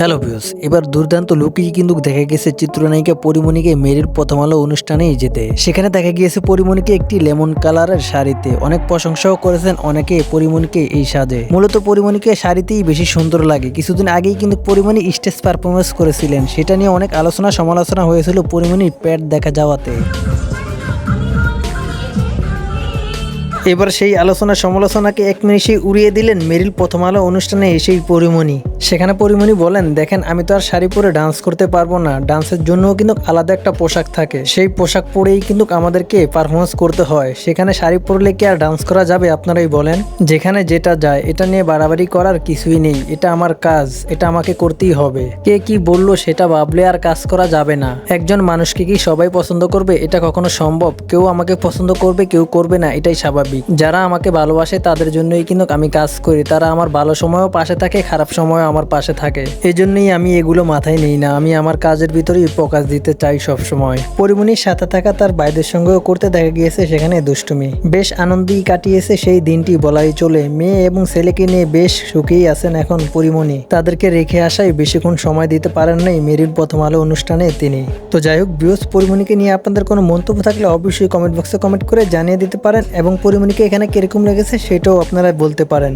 Hello views এবার দুর্দান্ত লুকিয়ে কিন্তু দেখা গেছে চিত্রনায়িকা পরিমণিকে মেরির প্রথম আলো অনুষ্ঠানেই যেতে। সেখানে দেখা গিয়েছে পরিমণিকে একটি লেমন কালারের শাড়িতে। অনেক প্রশংসাও করেছেন অনেকে পরিমণিকে এই সাজে। মূলত পরিমণিকে শাড়িতেই বেশি সুন্দর লাগে। কিছুদিন আগেই কিন্তু পরিমণি স্টেজ পারফরমেন্স করেছিলেন। সেটা নিয়ে অনেক আলোচনা সমালোচনা হয়েছিল পরিমণির প্যাট দেখা যাওয়াতে। এবার সেই আলোচনা সমালোচনাকে এক মিনিটে উড়িয়ে দিলেন মেরিল প্রথম আলো অনুষ্ঠানে এসেই পরিমণি। সেখানে পরিমণি বলেন, দেখেন, আমি তো আর শাড়ি পরে ডান্স করতে পারব না। ডান্সের জন্যও কিন্তু আলাদা একটা পোশাক থাকে। সেই পোশাক পরেই কিন্তু আমাদেরকে পারফরমেন্স করতে হয়। সেখানে শাড়ি পরলে কি আর ডান্স করা যাবে, আপনারাই বলেন? যেখানে যেটা যায়, এটা নিয়ে বাড়াবাড়ি করার কিছুই নেই। এটা আমার কাজ, এটা আমাকে করতেই হবে। কে কি বলল সেটা ভাবলে আর কাজ করা যাবে না। একজন মানুষকে কি সবাই পছন্দ করবে? এটা কখনো সম্ভব? কেউ আমাকে পছন্দ করবে, কেউ করবে না, এটাই স্বাভাবিক। যারা আমাকে ভালোবাসে, তাদের জন্যই কিন্তু আমি কাজ করি। তারা আমার ভালো সময়ও পাশে থাকে, খারাপ সময়ও আমার পাশে থাকে। এই জন্যই আমি এগুলো মাথায় নেই না। আমি আমার কাজের ভিতরেই প্রকাশ দিতে চাই সব সময় পরিমণির সাথে থাকা তার বাইদের সঙ্গেও করতে দেখা গিয়েছে সেখানে দুষ্টুমি। বেশ আনন্দেই কাটিয়েছে সেই দিনটি বলাই চলে। মেয়ে এবং ছেলেকে নিয়ে বেশ সুখেই আছেন এখন পরিমণি। তাদেরকে রেখে আসায় বেশিক্ষণ সময় দিতে পারেন নাই মেরির প্রথম আলো অনুষ্ঠানে তিনি। তো যাই হোক বৃহস্প পরিমণিকে নিয়ে আপনাদের কোনো মন্তব্য থাকলে অবশ্যই কমেন্ট বক্সে কমেন্ট করে জানিয়ে দিতে পারেন এবং পরিমণিকে এখানে কীরকম লেগেছে সেটাও আপনারা বলতে পারেন।